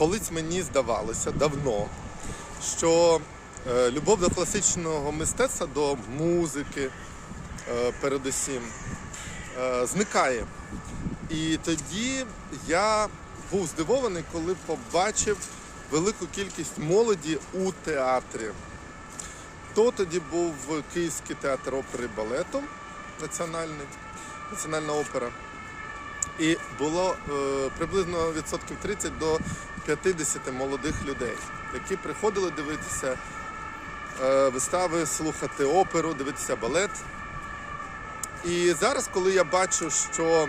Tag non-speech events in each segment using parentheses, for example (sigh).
колись мені здавалося давно, що е, любов до класичного мистецтва, до музики, е, передусім, е, зникає. І тоді я був здивований, коли побачив велику кількість молоді у театрі. То тоді був Київський театр опери і балету національний, національна опера. І було е, приблизно відсотків 30 до 50 молодих людей, які приходили дивитися е, вистави, слухати оперу, дивитися балет. І зараз, коли я бачу, що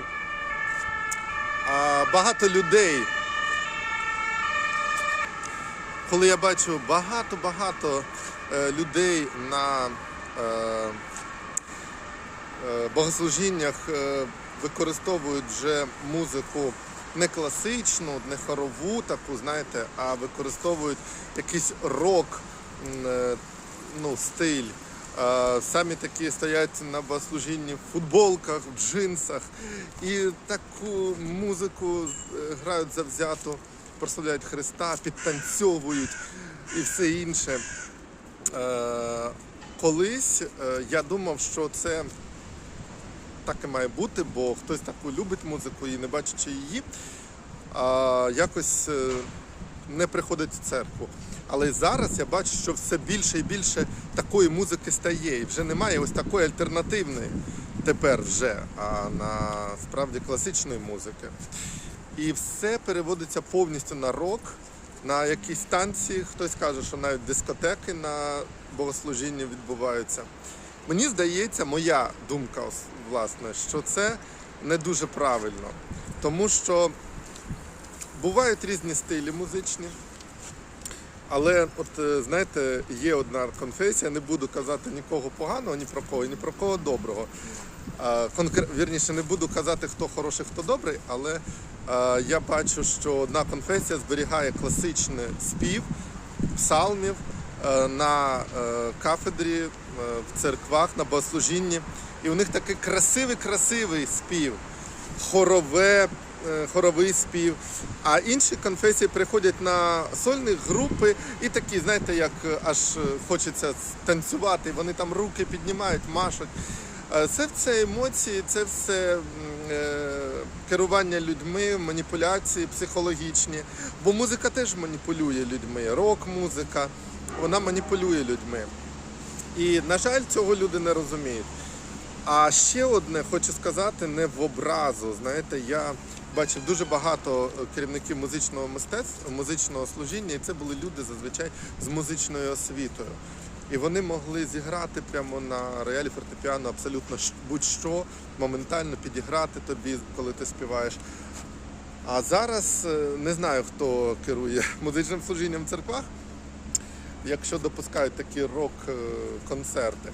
багато людей, коли я бачу багато-багато е, людей на богослужіннях е, використовують вже музику не класичну, не хорову таку, знаєте, а використовують якийсь рок, е, ну, стиль. Е, Самі такі стоять на богослужінні в футболках, в джинсах і таку музику е, грають завзято, прославляють Христа, підтанцьовують і все інше. Е, Колись е, я думав, що це так і має бути, бо хтось таку любить музику і не бачачи її, а, якось е, не приходить в церкву. Але зараз я бачу, що все більше і більше такої музики стає. І вже немає ось такої альтернативної тепер вже, а на справді класичної музики. І все переводиться повністю на рок, на якісь танці. Хтось каже, що навіть дискотеки на богослужінні відбуваються. Мені здається, моя думка, власне, що це не дуже правильно. Тому що бувають різні стилі музичні. Але от е, знаєте, є одна конфесія, не буду казати нікого поганого, ні про кого, ні про кого доброго. А, конкре- Вірніше, не буду казати, хто хороший, хто добрий, але я бачу, що одна конфесія зберігає класичний спів псалмів на е, кафедрі, е, в церквах, на богослужінні. І у них такий красивий-красивий спів, хорове, е, хоровий спів. А інші конфесії приходять на сольні групи і такі, знаєте, як е, аж е, хочеться танцювати, вони там руки піднімають, машуть. Е, Це все емоції, це все е, керування людьми, маніпуляції психологічні. Бо музика теж маніпулює людьми. Рок-музика, вона маніпулює людьми. І, на жаль, цього люди не розуміють. А ще одне хочу сказати не в образу. Знаєте, я бачив дуже багато е, керівників музичного мистецтва, музичного служіння, і це були люди зазвичай з музичною освітою. І вони могли зіграти прямо на роялі фортепіано абсолютно будь-що, моментально підіграти тобі, коли ти співаєш. А зараз е, не знаю, хто керує (laughs) музичним служінням в церквах, якщо допускають такі рок-концерти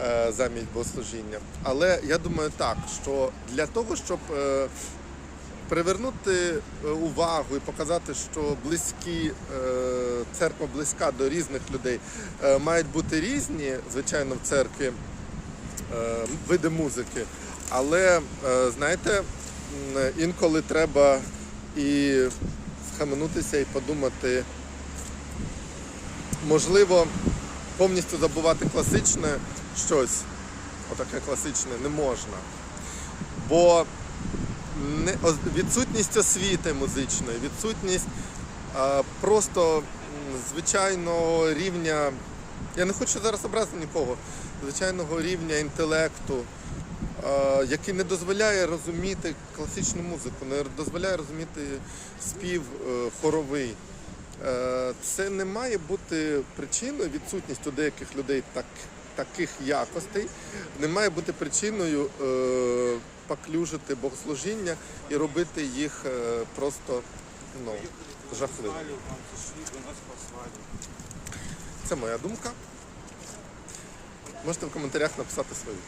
е, замість богослужіння. Але я думаю так, що для того, щоб е, привернути е, увагу і показати, що близькі, е, церква близька до різних людей, е, мають бути різні, звичайно, в церкві види музики. Але знаєте, інколи треба і схаменутися і подумати, можливо, повністю забувати класичне щось, отаке класичне, не можна. Бо відсутність освіти музичної, відсутність просто звичайного рівня, я не хочу зараз образити нікого, звичайного рівня інтелекту, який не дозволяє розуміти класичну музику, не дозволяє розуміти спів е, хоровий. Е, Це не має бути причиною відсутність у деяких людей так, таких якостей, не має бути причиною е, поклюжити богослужіння і робити їх е, просто ну, послали. Це моя думка. Можете в коментарях написати свою.